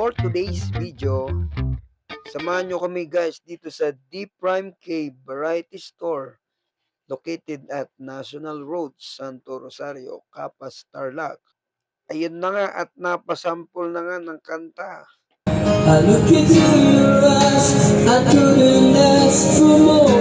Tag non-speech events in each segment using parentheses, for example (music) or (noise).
for today's video, samahan nyo kami guys dito sa Deep Prime Cave Variety Store located at National Road, Santo Rosario, Capas, Tarlac. Ayun na nga at napasampol na nga ng kanta. I look into your eyes, I couldn't ask for more.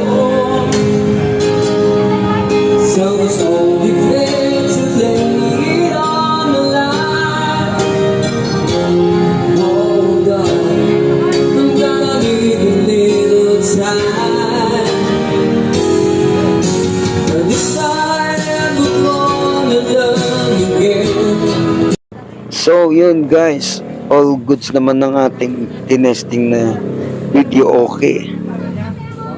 So yun guys, all goods naman ng ating tinesting na video okay.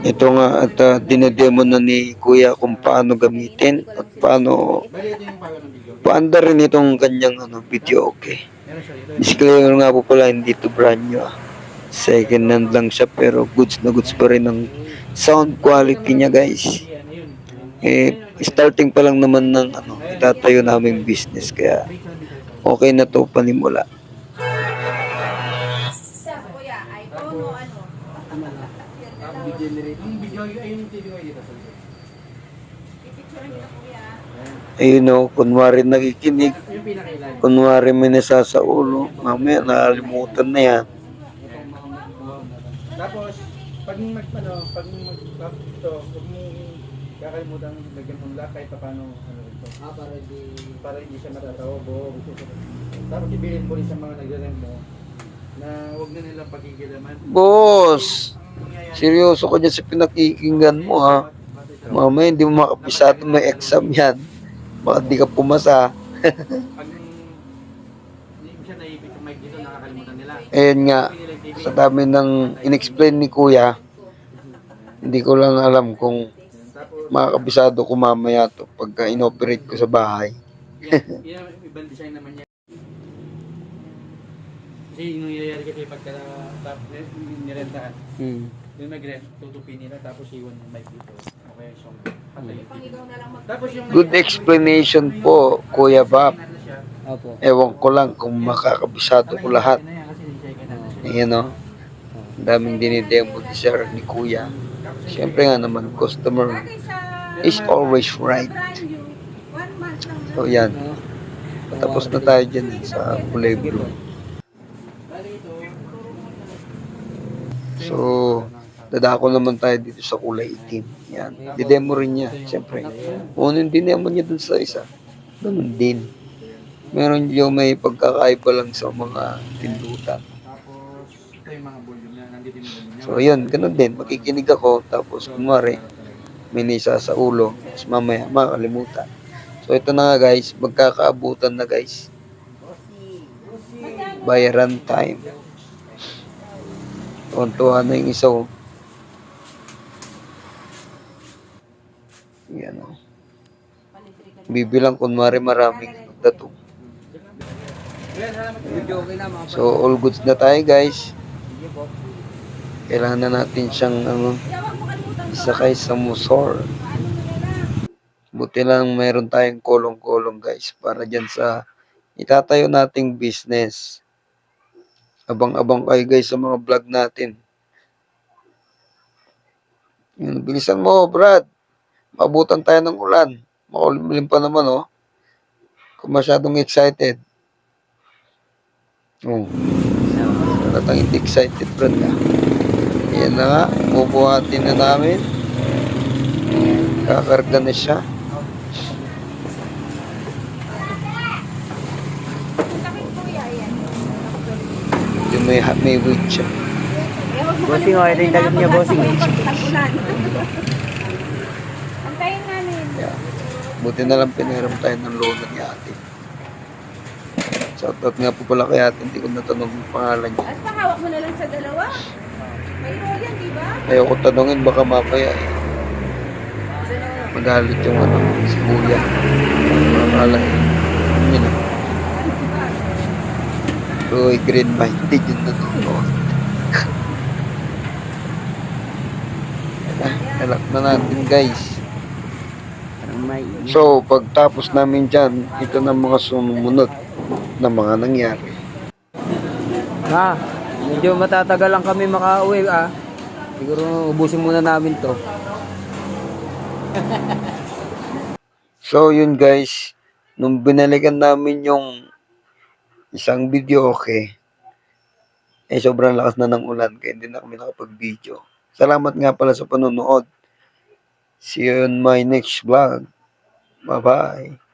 Ito nga at uh, dinedemo na ni Kuya kung paano gamitin at paano paanda rin itong kanyang ano, video okay. Disclaimer nga po pala, hindi to brand new. ah. Second hand lang siya pero goods na goods pa rin ang sound quality niya guys. Eh, starting pa lang naman ng ano, itatayo naming business kaya okay na to panimula. Ayun o, kunwari nakikinig, kunwari may nasa sa ulo, mamaya nakalimutan na yan. Tapos, pag mag, ano, pag mag, pag huwag mo kakalimutan lagyan mong lock kahit pa paano, ano ito. Ah, para di... Para hindi siya matatawa, buo. Tapos ibilin mo rin sa mga nagre mo na huwag na nilang pagigilaman. Boss, seryoso ka dyan sa pinakikinggan mo ha. Mamaya hindi mo makapisado may exam yan. Baka di ka pumasa. (laughs) Pag hindi siya naibig yung mic dito, nakakalimutan nila. Ayun nga, sa dami ng inexplain ni Kuya, hindi ko lang alam kung tapos, makakabisado ko mamaya to pagka inoperate ko sa bahay. yan, yan ang (laughs) ibang design naman niya. Kasi yung nangyayari kasi pagka tap, nirentahan, Hmm. yung nag-rent, tutupin nila tapos iwan yung mic dito. Okay, so, patay yung Pang TV. ikaw na lang mag- Tapos yung Good explanation po, Kuya Bob. Opo. Ewan ko lang kung makakabisado ko lahat. Ayan o. Ang daming dinidemo ni Sir ni Kuya. Siyempre nga naman, customer is always right. So yan, tapos na tayo dyan eh, sa kulay blue. So, dadako naman tayo dito sa kulay itim. Yan, didemo rin niya, siyempre. Yung dinemo niya dun sa isa, ganun din. Meron yung may pagkakaiba lang sa mga tindutan. Tapos, ito yung mga volume na nandito yung volume niya. So, yun, ganun din. Makikinig ako, tapos kunwari, may nisa sa ulo, tapos mamaya, makakalimutan. So, ito na nga guys, magkakaabutan na guys. Bayaran time. Tuwan-tuwa na yung isa oh. Yan oh. Bibilang kunwari maraming dato. So, all goods na tayo guys. Kailangan na natin siyang ano, isakay sa motor. Buti lang mayroon tayong kolong-kolong guys para dyan sa itatayo nating business. Abang-abang kayo guys sa mga vlog natin. Yun, bilisan mo Brad. Mabutan tayo ng ulan. Makulimlim pa naman oh. Kung masyadong excited. Oh. Talatang hindi excited Brad ka. Yan na nga, bubuhatin na namin. Kakarga na siya. Sakit kuya, yan. Yung may, may weight siya. Bossing, ito yung dagat niya, bossing. Antayin namin. Yeah. Buti na lang pinahiram tayo ng loan ni ate. Shoutout nga po pala kay ate, hindi ko natanong yung pangalan niya. As hawak mo na lang sa dalawa. Ayoko tanongin, baka mamaya eh. Magalit yung ano, si kuya. Makakala eh. Yun na. Uy, green minded yung nanonood. Alam na natin guys. So, pagtapos namin dyan, ito na mga sumunod na mga nangyari. Ha? Medyo matatagal lang kami makauwi ah. Siguro ubusin muna namin to. (laughs) So yun guys, nung binalikan namin yung isang video okay, eh sobrang lakas na ng ulan kaya hindi na kami nakapag-video. Salamat nga pala sa panonood. See you on my next vlog. Bye-bye.